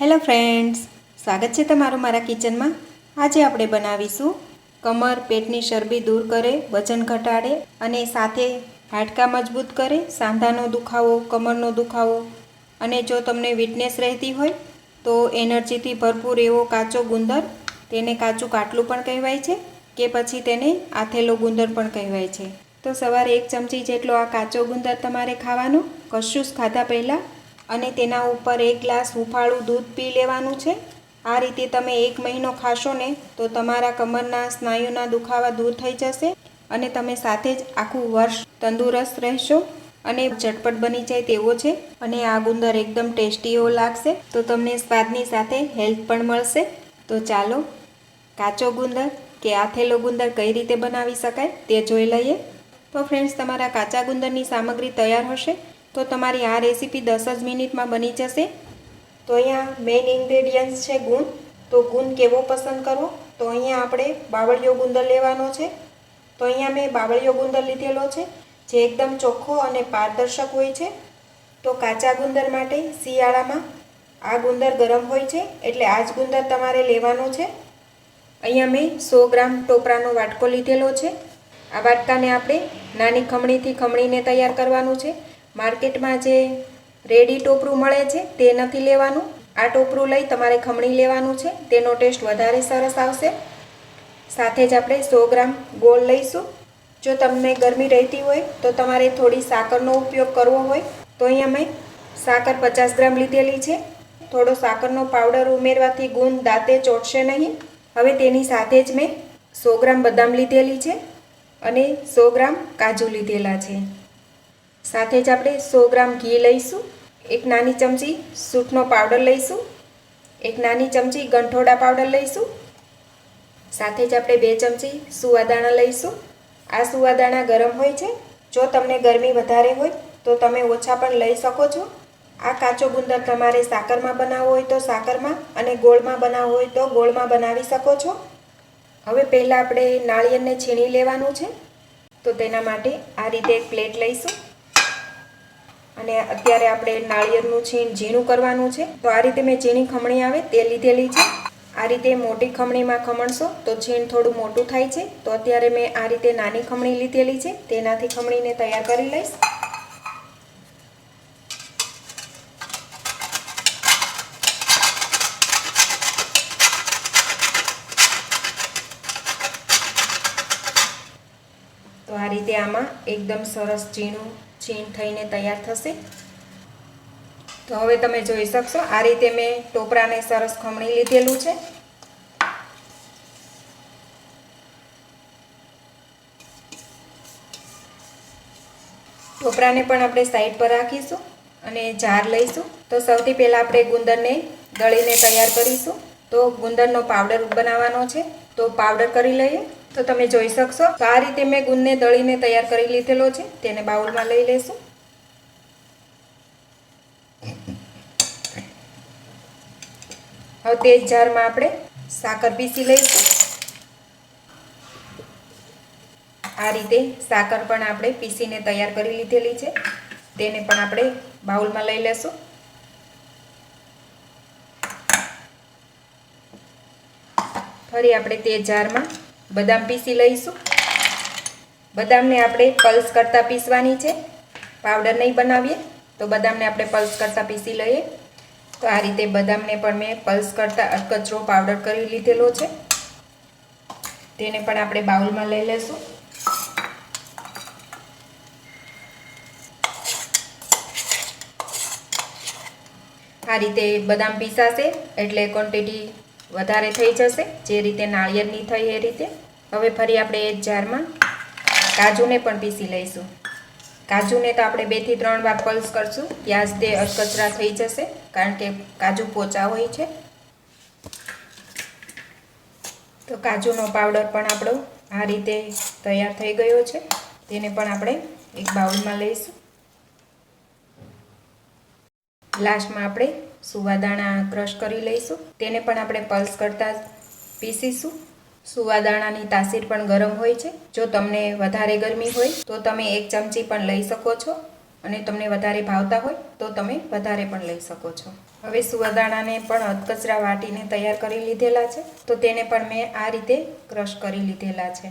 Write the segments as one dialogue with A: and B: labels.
A: Hello friends, સ્વાગત છે તમારું મારા કિચનમાં. આજે આપણે બનાવીશું કમર પેટની ચરબી દૂર કરે, વજન ઘટાડે અને સાથે હાડકા મજબૂત કરે, સાંધાનો દુખાવો, કમરનો દુખાવો. અને જો તમને વીટનેસ રહેતી હોય, તો એનર્જીથી ભરપૂર એવો કાચો ગુંદર, તેને કાચું કાટલું પણ કહેવાય છે કે પછી તેને આથેલો ગુંદર પણ કહેવાય છે. તો સવારે એક ચમચી જેટલો આ કાચો ગુંદર તમારે ખાવાનો. કશું જ ખાધા પહેલાં અને તેના ઉપર એક ગ્લાસ હુંફાળું દૂધ પી લેવાનું છે. આ રીતે તમે એક મહિનો ખાશો ને, તો તમારા કમરના સ્નાયુના દુખાવા દૂર થઈ જશે અને તમે સાથે જ આખું વર્ષ તંદુરસ્ત રહેશો અને ઝટપટ બની જાય તેવો છે અને આ ગુંદર એકદમ ટેસ્ટી એવો લાગશે. તો તમને સ્વાદની સાથે હેલ્થ પણ મળશે. તો ચાલો, કાચો ગુંદર કે આથેલો ગુંદર કઈ રીતે બનાવી શકાય તે જોઈ લઈએ. તો ફ્રેન્ડ્સ, તમારા કાચા ગુંદરની સામગ્રી તૈયાર હશે. તો તમારી આ રેસીપી દસ જ મિનિટમાં બની જશે. તો અહીંયા મેઇન ઇન્ગ્રેડિયન્ટ્સ છે ગુંદ તો ગુંદ કેવો પસંદ કરવો? તો અહીંયા આપણે બાવળિયો ગુંદર લેવાનો છે. તો અહીંયા મેં બાવળિયો ગુંદર લીધેલો છે, જે એકદમ ચોખ્ખો અને પારદર્શક હોય છે. તો કાચા ગુંદર માટે શિયાળામાં આ ગુંદર ગરમ હોય છે, એટલે આ જ ગુંદર તમારે લેવાનો છે. અહીંયા મેં સો ગ્રામ ટોપરાનો વાટકો લીધેલો છે. આ વાટકાને આપણે નાની ખમણીથી ખમણીને તૈયાર કરવાનું છે. માર્કેટમાં જે રેડી ટોપરું મળે છે, તે નથી લેવાનું. આ ટોપરું લઈ તમારે ખમણી લેવાનું છે, તેનો ટેસ્ટ વધારે સરસ આવશે. સાથે જ આપણે સો ગ્રામ ગોળ લઈશું. જો તમને ગરમી રહેતી હોય, તો તમારે થોડી સાકરનો ઉપયોગ કરવો હોય. તો અહીંયા મેં સાકર પચાસ ગ્રામ લીધેલી છે. થોડો સાકરનો પાવડર ઉમેરવાથી ગુણ દાંતે ચોટશે નહીં. હવે તેની સાથે જ મેં સો ગ્રામ બદામ લીધેલી છે અને સો ગ્રામ કાજુ લીધેલા છે. સાથે જ આપણે સો ગ્રામ ઘી લઈશું, એક નાની ચમચી સૂંઠનો પાવડર લઈશું, એક નાની ચમચી ગંઠોડા પાવડર લઈશું, સાથે જ આપણે બે ચમચી સુવાદાણા લઈશું. આ સુવાદાણા ગરમ હોય છે. જો તમને ગરમી વધારે હોય, તો તમે ઓછા પણ લઈ શકો છો. આ કાચો ગુંદર તમારે સાકરમાં બનાવવો હોય તો સાકરમાં અને ગોળમાં બનાવવો હોય તો ગોળમાં બનાવી શકો છો. હવે પહેલાં આપણે નાળિયેરને છીણી લેવાનું છે. તો તેના માટે આ રીતે એક પ્લેટ લઈશું. અને અત્યારે આપણે નાળિયેરનું છીણ ઝીણું કરવાનું છે. તો આ રીતે મેં ઝીણી ખમણી આવે તે લીધેલી છે. આ રીતે મોટી ખમણીમાં ખમણશો, તો છીણ થોડું મોટું થાય છે. તો અત્યારે મેં આ રીતે નાની ખમણી લીધેલી છે. તેનાથી ખમણીને તૈયાર કરી લઈશ. તો આ રીતે આમાં એકદમ સરસ ઝીણું છીણ થઈને તૈયાર થશે. તો હવે તમે જોઈ શકશો, આ રીતે મેં ટોપરાને સરસ ખમણી લીધેલું છે. ટોપરાને પણ આપણે સાઈડ પર રાખીશું અને જાર લઈશું. તો સૌથી પહેલાં આપણે ગુંદરને દળીને તૈયાર કરીશું. તો ગુંદરનો પાવડર બનાવવાનો છે. તો પાવડર કરી લઈએ. તો તમે જોઈ શકશો તો આ રીતે મેં ગુંદને દળીને તૈયાર કરી લીધેલો છે. તેને બાઉલમાં લઈ લઈશું હવે તે જારમાં આપણે સાકર પીસી લઈશું. આ રીતે સાકર પણ આપણે પીસીને તૈયાર કરી લીધેલી છે. તેને પણ આપણે બાઉલમાં લઈ લેશું. ફરી આપણે તે જારમાં બદામ પીસી લઈશું. બદામને આપણે પલ્સ કરતાં પીસવાની છે. પાવડર નહીં બનાવીએ, તો બદામને આપણે પલ્સ કરતાં પીસી લઈએ. તો આ રીતે બદામને પણ મેં પલ્સ કરતાં કચરો પાવડર કરી લીધેલો છે. તેને પણ આપણે બાઉલમાં લઈ લઈશું આ રીતે બદામ પીસાશે, એટલે ક્વોન્ટિટી વધારે થઈ જશે, જે રીતે નાળિયેરની થઈ એ રીતે. હવે ફરી આપણે એ જારમાં કાજુને પણ પીસી લઈશું. કાજુને તો આપણે બેથી ત્રણ વાર પલ્સ કરશું. પ્યાજ તે અધકચરા થઈ જશે, કારણ કે કાજુ પોચા હોય છે. તો કાજુનો પાવડર પણ આપણો આ રીતે તૈયાર થઈ ગયો છે. તેને પણ આપણે એક બાઉલમાં લઈશું. લાસ્ટમાં આપણે સુવાદાણા ક્રશ કરી લઈશું. તેને પણ આપણે પલ્સ કરતાં પીસીશું. સુવાદાણાની તાસીર પણ ગરમ હોય છે. જો તમને વધારે ગરમી હોય, તો તમે એક ચમચી પણ લઈ શકો છો. અને તમને વધારે ભાવતા હોય, તો તમે વધારે પણ લઈ શકો છો. હવે સુવાદાણાને પણ અધકચરા વાટીને તૈયાર કરી લીધેલા છે. તો તેને પણ મેં આ રીતે ક્રશ કરી લીધેલા છે.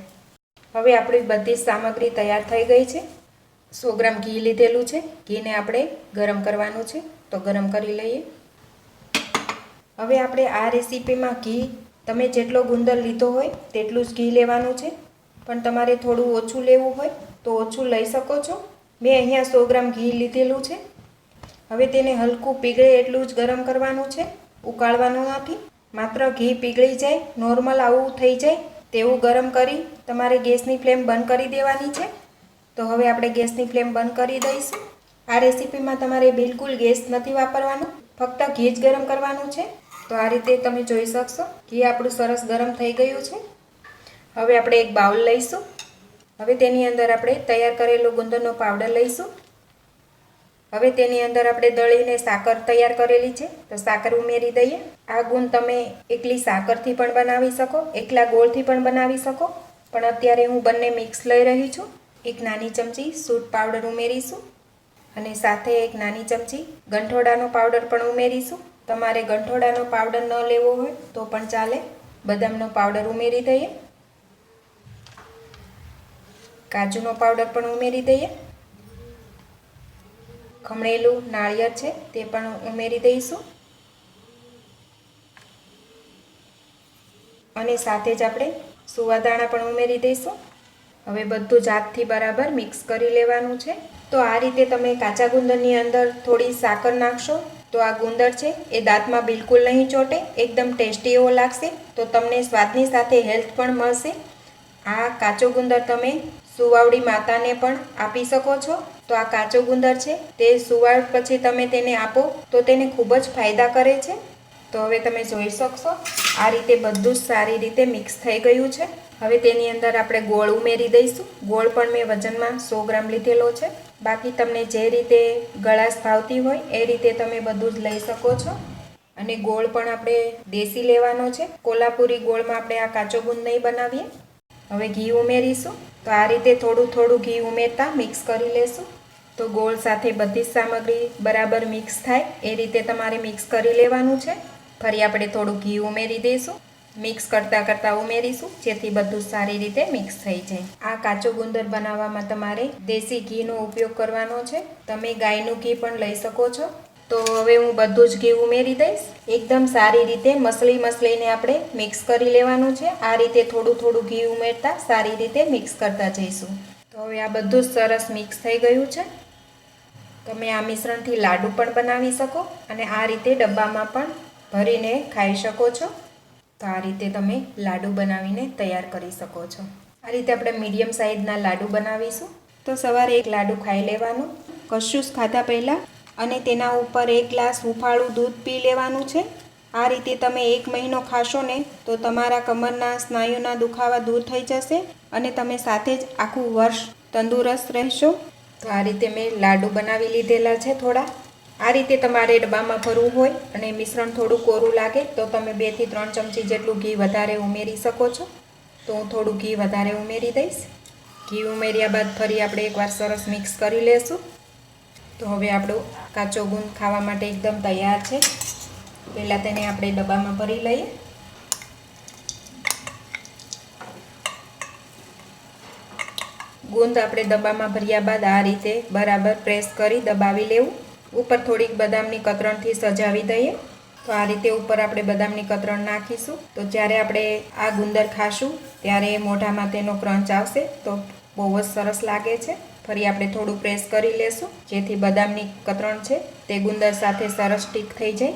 A: હવે આપણી બધી સામગ્રી તૈયાર થઈ ગઈ છે. સો ગ્રામ ઘી લીધેલું છે. ઘીને આપણે ગરમ કરવાનું છે. તો ગરમ કરી લઈએ. હવે આપણે આ રેસીપીમાં ઘી તમે જેટલો ગુંદર લીધો હોય, તેટલું જ ઘી લેવાનું છે. પણ તમારે થોડું ઓછું લેવું હોય, તો ઓછું લઈ શકો છો. મેં અહીંયા સો ગ્રામ ઘી લીધેલું છે. હવે તેને હલકું પીગળે એટલું જ ગરમ કરવાનું છે. ઉકાળવાનું નથી. માત્ર ઘી પીગળી જાય, નોર્મલ આવું થઈ જાય, તેવું ગરમ કરી તમારે ગેસની ફ્લેમ બંધ કરી દેવાની છે. તો હવે આપણે ગેસની ફ્લેમ બંધ કરી દઈશું. આ રેસીપીમાં તમારે બિલકુલ ગેસ નથી વાપરવાનો. ફક્ત ઘી જ ગરમ કરવાનું છે. તો આ રીતે તમે જોઈ શકશો ઘી આપણું સરસ ગરમ થઈ ગયું છે. હવે આપણે એક બાઉલ લઈશું. હવે તેની અંદર આપણે તૈયાર કરેલો ગુંદરનો પાવડર લઈશું. હવે તેની અંદર આપણે દળીને સાકર તૈયાર કરેલી છે. તો સાકર ઉમેરી દઈએ. આ ગુંદ તમે એકલી સાકરથી પણ બનાવી શકો, એકલા ગોળથી પણ બનાવી શકો. પણ અત્યારે હું બંને મિક્સ લઈ રહી છું. એક નાની ચમચી સૂટ પાવડર ઉમેરીશું. અને સાથે એક નાની ચમચી ગંઠોડાનો પાવડર પણ ઉમેરીશું. તમારે ગંઠોડાનો પાવડર ન લેવો હોય તો પણ ચાલે. બદામનો પાવડર ઉમેરી દઈએ. કાજુનો પાવડર પણ ઉમેરી દઈએ. ખમણેલું નાળિયેર છે તે પણ ઉમેરી દઈશું. અને સાથે જ આપણે સુવાદાણા પણ ઉમેરી દઈશું. હવે બધું જાતથી બરાબર મિક્સ કરી લેવાનું છે. તો આ રીતે તમે કાચા ગુંદરની અંદર થોડી સાકર નાખશો. તો આ ગુંદર છે, એ દાંતમાં બિલકુલ નહીં ચોટે, એકદમ ટેસ્ટી એવો લાગશે. તો તમને સ્વાદની સાથે હેલ્થ પણ મળશે. આ કાચો ગુંદર તમે સુવાવડી માતાને પણ આપી શકો છો. તો આ કાચો ગુંદર છે, તે સુવાડ પછી તમે તેને આપો, તો તેને ખૂબ જ ફાયદા કરે છે. તો હવે તમે જોઈ શકશો, આ રીતે બધું જ સારી રીતે મિક્સ થઈ ગયું છે. હવે તેની અંદર આપણે ગોળ ઉમેરી દઈશું. ગોળ પણ મેં વજનમાં સો ગ્રામ લીધેલો છે. બાકી તમને જે રીતે ગળાશ ભાવતી હોય, એ રીતે તમે બધું જ લઈ શકો છો. અને ગોળ પણ આપણે દેશી લેવાનો છે. કોલ્હાપુરી ગોળમાં આપણે આ કાચો ગુંદ નહીં બનાવીએ. હવે ઘી ઉમેરીશું. તો આ રીતે થોડું થોડું ઘી ઉમેરતા મિક્સ કરી લેશું. તો ગોળ સાથે બધી જ સામગ્રી બરાબર મિક્સ થાય. એ રીતે તમારે મિક્સ કરી લેવાનું છે. ફરી આપણે થોડું ઘી ઉમેરી દઈશું. મિક્સ કરતાં કરતાં ઉમેરીશું, જેથી બધું સારી રીતે મિક્સ થઈ જાય. આ કાચો ગુંદર બનાવવામાં તમારે દેશી ઘીનો ઉપયોગ કરવાનો છે. તમે ગાયનું ઘી પણ લઈ શકો છો. તો હવે હું બધું જ ઘી ઉમેરી દઈશ. એકદમ સારી રીતે મસળી મસળીને આપણે મિક્સ કરી લેવાનું છે. આ રીતે થોડું થોડું ઘી ઉમેરતા સારી રીતે મિક્સ કરતા જઈશું. તો હવે આ બધું જ સરસ મિક્સ થઈ ગયું છે. તમે આ મિશ્રણથી લાડુ પણ બનાવી શકો અને આ રીતે ડબ્બામાં પણ ભરીને ખાઈ શકો છો. તો આ રીતે તમે લાડુ બનાવીને તૈયાર કરી શકો છો. આ રીતે આપણે મીડિયમ સાઇઝના લાડુ બનાવીશું. તો સવારે એક લાડુ ખાઈ લેવાનું. કશું જ ખાધા પહેલાં અને તેના ઉપર એક ગ્લાસ હુંફાળું દૂધ પી લેવાનું છે. આ રીતે તમે એક મહિનો ખાશો ને તો તમારા કમરના સ્નાયુના દુખાવા દૂર થઈ જશે અને તમે સાથે જ આખું વર્ષ તંદુરસ્ત રહેશો. તો આ રીતે મેં લાડુ બનાવી લીધેલા છે થોડા. આ રીતે તમારે ડબ્બામાં ભરવું હોય અને મિશ્રણ થોડું કોરું લાગે, તો તમે બેથી ત્રણ ચમચી જેટલું ઘી વધારે ઉમેરી શકો છો. તો હું થોડું ઘી વધારે ઉમેરી દઈશ. ઘી ઉમેર્યા બાદ ફરી આપણે એકવાર સરસ મિક્સ કરી લેશું. તો હવે આપણો કાચો ગુંદ ખાવા માટે એકદમ તૈયાર છે. પહેલાં તેને આપણે ડબ્બામાં ભરી લઈએ. ગુંદ આપણે ડબ્બામાં ભર્યા બાદ આ રીતે બરાબર પ્રેસ કરી દબાવી લેવું. ઉપર થોડીક બદામની કતરણથી સજાવી દઈએ. તો આ રીતે ઉપર આપણે બદામની કતરણ નાખીશું. તો જ્યારે આપણે આ ગુંદર ખાશું, ત્યારે મોઢામાં તેનો ક્રંચ આવશે. તો બહુ જ સરસ લાગે છે. ફરી આપણે થોડું પ્રેસ કરી લેશું. જેથી બદામની કતરણ છે, તે ગુંદર સાથે સરસ સ્ટીક થઈ જાય.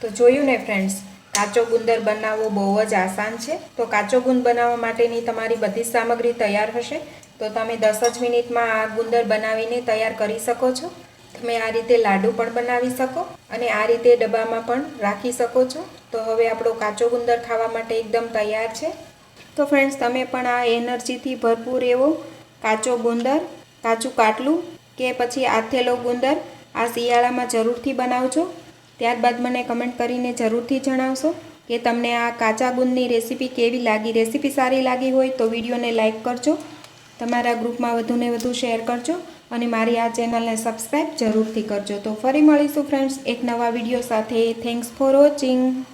A: તો જોયું ને ફ્રેન્ડ્સ, કાચો ગુંદર બનાવવો બહુ જ આસાન છે. તો કાચો ગુંદ બનાવવા માટેની તમારી બધી સામગ્રી તૈયાર હશે. તો તમે દસ જ મિનિટમાં આ ગુંદર બનાવીને તૈયાર કરી શકો છો. તમે આ રીતે લાડુ પણ બનાવી શકો અને આ રીતે ડબ્બામાં પણ રાખી શકો છો. તો હવે આપણો કાચો ગુંદર ખાવા માટે એકદમ તૈયાર છે. તો ફ્રેન્ડ્સ તમે પણ આ એનર્જીથી ભરપૂર એવો કાચો ગુંદર, કાચું કાટલું કે પછી આથેલો ગુંદર આ શિયાળામાં જરૂરથી બનાવજો. ત્યારબાદ મને કમેન્ટ કરીને જરૂરથી જણાવશો કે તમને આ કાચા ગુંદની રેસીપી કેવી લાગી? રેસીપી સારી લાગી હોય તો વિડીયોને લાઇક કરજો. તમારા ગ્રુપમાં વધુને વધુ શેર કરજો. અને મારી આ ચેનલને સબસ્ક્રાઈબ જરૂરથી કરજો. તો ફરી મળીશું ફ્રેન્ડ્સ એક નવા વીડિયો સાથે. Thanks for watching